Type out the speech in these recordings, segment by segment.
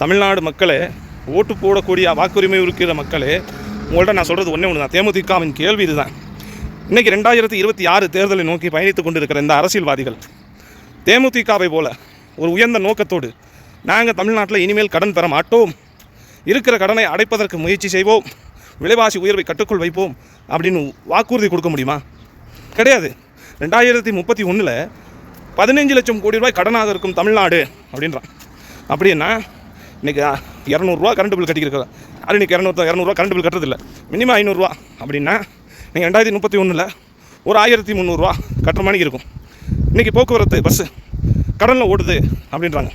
தமிழ்நாடு மக்களே ஓட்டு போடக்கூடிய வாக்குரிமை இருக்கிற மக்களே உங்கள்கிட்ட நான் சொல்கிறது ஒன்றே ஒன்று தான் தேமுதிகவின் கேள்வி இதுதான். இன்றைக்கி ரெண்டாயிரத்தி இருபத்தி ஆறு தேர்தலை நோக்கி பயணித்து கொண்டிருக்கிற இந்த அரசியல்வாதிகள் தேமுதிகவை போல ஒரு உயர்ந்த நோக்கத்தோடு நாங்கள் தமிழ்நாட்டில் இனிமேல் கடன் பெற மாட்டோம். இருக்கிற கடனை அடைப்பதற்கு முயற்சி செய்வோம். விலைவாசி உயர்வை கட்டுக்குள் வைப்போம் அப்படின்னு வாக்குறுதி கொடுக்க முடியுமா? கிடையாது. ரெண்டாயிரத்தி முப்பத்தி ஒன்றில் பதினஞ்சு லட்சம் கோடி ரூபாய் கடனாக இருக்கும் தமிழ்நாடு அப்படின்றான். அப்படின்னா இன்றைக்கி இரநூறுவா கரண்ட் பில் கட்டிக்கிறா அது இன்றைக்கி இரநூறு இரநூறுவா கரண்ட் பில் கட்டுறதில்ல. மினிமம் ஐநூறுரூவா அப்படின்னா நீங்கள் ரெண்டாயிரத்தி முப்பத்தி ஒன்றில் ஒரு ஆயிரத்தி முந்நூறுரூவா கட்டுற மாதிரி இருக்கும். இன்றைக்கி போக்குவரத்து பஸ்ஸு கடனில் ஓடுது அப்படின்றாங்க.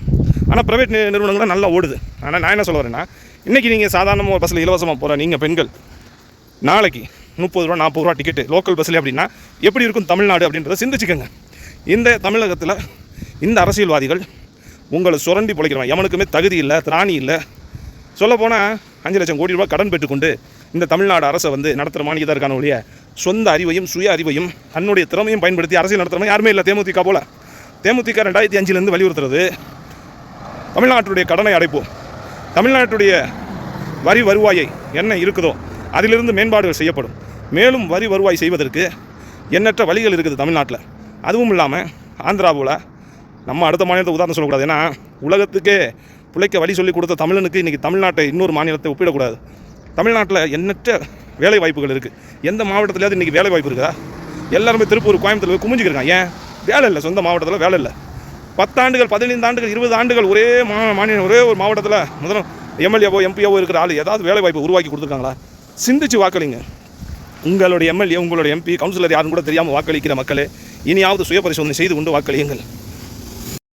ஆனால் ப்ரைவேட் நிறுவனங்கள் நல்லா ஓடுது. ஆனால் நான் என்ன சொல்ல வரேன்னா இன்றைக்கி நீங்கள் சாதாரணமாக ஒரு பஸ்ஸில் இலவசமாக போகிற நீங்கள் பெண்கள் நாளைக்கு முப்பது ரூபா நாற்பது ரூபா டிக்கெட்டு லோக்கல் பஸ்ஸில் அப்படின்னா எப்படி இருக்கும் தமிழ்நாடு அப்படின்றத சிந்திச்சுக்கோங்க. இந்த தமிழகத்தில் இந்த அரசியல்வாதிகள் உங்களை சுரண்டி பிழைக்கிறவன். எவனுக்குமே தகுதி இல்லை திராணி இல்லை. சொல்லப்போனால் அஞ்சு லட்சம் கோடி ரூபாய் கடன் பெற்றுக்கொண்டு இந்த தமிழ்நாடு அரசை வந்து நடத்துகிற மாநில இருக்கான ஒழிய சொந்த அறிவையும் சுய அறிவையும் தன்னுடைய திறமையும் பயன்படுத்தி அரசியல் நடத்துகிறவங்க யாருமே இல்லை தேமுதிக போல. தேமுதிக ரெண்டாயிரத்தி அஞ்சுலேருந்து வலியுறுத்துறது தமிழ்நாட்டுடைய கடனை அடைப்போம். தமிழ்நாட்டுடைய வரி வருவாயை என்ன இருக்குதோ அதிலிருந்து மேம்பாடுகள் செய்யப்படும். மேலும் வரி வருவாய் செய்வதற்கு எண்ணற்ற வழிகள் இருக்குது தமிழ்நாட்டில். அதுவும் இல்லாமல் ஆந்திராவில் நம்ம அடுத்த மாநிலத்தை உதாரணம் சொல்லக்கூடாது. ஏன்னா உலகத்துக்கே பிழைக்க வழி சொல்லி கொடுத்த தமிழனுக்கு இன்றைக்கி தமிழ்நாட்டை இன்னொரு மாநிலத்தை ஒப்பிடக்கூடாது. தமிழ்நாட்டில் எண்ணற்ற வேலை வாய்ப்புகள் இருக்குது எந்த மாவட்டத்துலையாவது இன்றைக்கி வேலை வாய்ப்பு இருக்குதா? எல்லாருமே திருப்பூர் கோயம்புத்தூர் போய் குமிஞ்சிக்கிறாங்க ஏன்? வேலை இல்லை சொந்த மாவட்டத்தில் வேலை இல்லை. பத்தாண்டுகள் பதினைந்து ஆண்டுகள் இருபது ஆண்டுகள் ஒரே மா மாநிலம் ஒரே ஒரு மாவட்டத்தில் முதல்ல எம்எல்ஏவோ எம்பிஓவோ இருக்கிற ஆள் ஏதாவது வேலை வாய்ப்பு உருவாக்கி கொடுத்துருக்காங்களா? சிந்திச்சு வாக்களிங்க. உங்களுடைய எம்எல்ஏ உங்களுடைய எம்பி கவுன்சிலர் யாரும் கூட தெரியாமல் வாக்களிக்கிற மக்களே இனியாவது சுய பரிசோதனை செய்து கொண்டு வாக்களியுங்கள்.